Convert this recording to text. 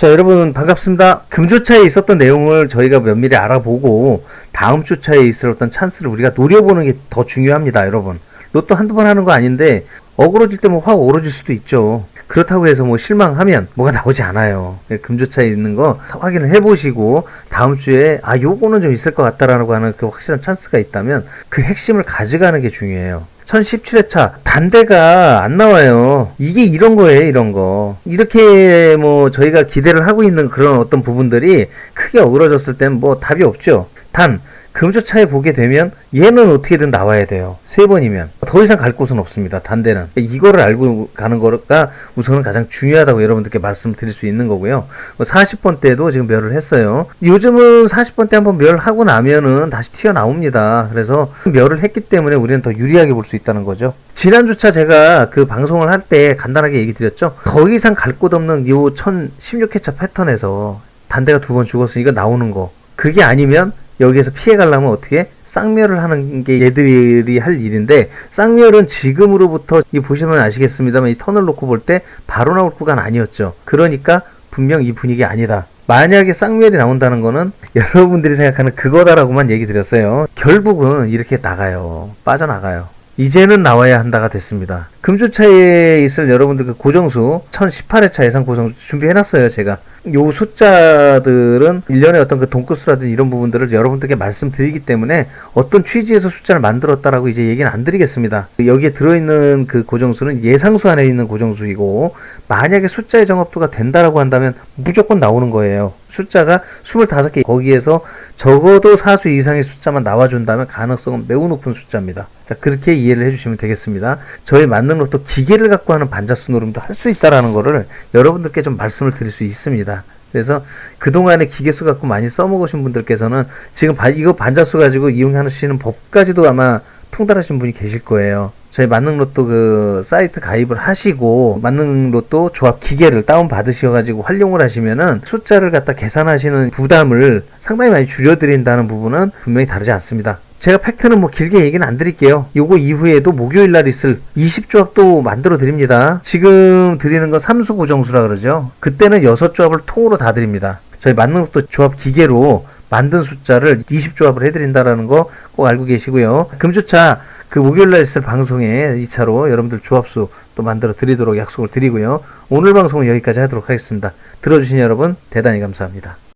자, 여러분 반갑습니다. 금주차에 있었던 내용을 저희가 면밀히 알아보고 다음 주차에 있을 어떤 찬스를 우리가 노려보는 게 더 중요합니다, 여러분. 로또 한두 번 하는 거 아닌데 어그러질 때 뭐확 오르질 수도 있죠. 그렇다고 해서 뭐 실망하면 뭐가 나오지 않아요. 예, 금주차에 있는 거 확인을 해보시고 다음 주에 아 요거는 좀 있을 것 같다라고 하는 그 확실한 찬스가 있다면 그 핵심을 가져가는 게 중요해요. 1017회차 단대가 안 나와요. 이게 이런 거예요, 이런 거. 이렇게 뭐 저희가 기대를 하고 있는 그런 어떤 부분들이 크게 어그러졌을 땐뭐 답이 없죠. 단 금주차에 보게 되면 얘는 어떻게든 나와야 돼요. 세 번이면 더 이상 갈 곳은 없습니다. 단대는 이거를 알고 가는 거가 우선은 가장 중요하다고 여러분들께 말씀드릴 수 있는 거고요. 40번 때도 지금 멸을 했어요. 요즘은 40번 때 한번 멸하고 나면은 다시 튀어나옵니다. 그래서 멸을 했기 때문에 우리는 더 유리하게 볼 수 있다는 거죠. 지난주차 제가 그 방송을 할 때 간단하게 얘기 드렸죠. 더 이상 갈 곳 없는 요 1016회차 패턴에서 단대가 두 번 죽었으니까 나오는 거. 그게 아니면 여기에서 피해 가려면 어떻게 쌍멸을 하는 게 얘들이 할 일인데 쌍멸은 지금으로부터 이 보시면 아시겠습니다만 이 턴을 놓고 볼 때 바로 나올 구간 아니었죠. 그러니까 분명 이 분위기 아니다. 만약에 쌍멸이 나온다는 거는 여러분들이 생각하는 그거다라고만 얘기 드렸어요. 결국은 이렇게 나가요. 빠져나가요. 이제는 나와야 한다가 됐습니다. 금주차에 있을 여러분들 그 고정수 1018회차 예상 고정수 준비해놨어요 제가. 요 숫자들은 일련의 어떤 그 돈가스라든지 이런 부분들을 여러분들께 말씀드리기 때문에 어떤 취지에서 숫자를 만들었다라고 이제 얘기는 안 드리겠습니다. 여기에 들어있는 그 고정수는 예상수 안에 있는 고정수이고 만약에 숫자의 정합도가 된다라고 한다면 무조건 나오는 거예요. 숫자가 25개 거기에서 적어도 사수 이상의 숫자만 나와준다면 가능성은 매우 높은 숫자입니다. 자 그렇게 이해를 해주시면 되겠습니다. 저희 만능 로또 기계를 갖고 하는 반자수 노름도 할 수 있다라는 거를 여러분들께 좀 말씀을 드릴 수 있습니다. 그래서 그동안에 기계수 갖고 많이 써먹으신 분들께서는 지금 바- 이거 반자수 가지고 이용하시는 법까지도 아마 통달하신 분이 계실 거예요. 저희 만능 로또 그 사이트 가입을 하시고 만능 로또 조합 기계를 다운 받으셔 가지고 활용을 하시면은 숫자를 갖다 계산하시는 부담을 상당히 많이 줄여 드린다는 부분은 분명히 다르지 않습니다. 제가 팩트는 뭐 길게 얘기는 안 드릴게요. 요거 이후에도 목요일 날 있을 20조합도 만들어 드립니다. 지금 드리는 건 삼수 고정수라 그러죠. 그때는 6조합을 통으로 다 드립니다. 저희 만능 로또 조합 기계로 만든 숫자를 20조합을 해드린다라는 거 꼭 알고 계시고요. 금주차 그 목요일 날 있을 방송에 2차로 여러분들 조합수 또 만들어 드리도록 약속을 드리고요. 오늘 방송은 여기까지 하도록 하겠습니다. 들어주신 여러분 대단히 감사합니다.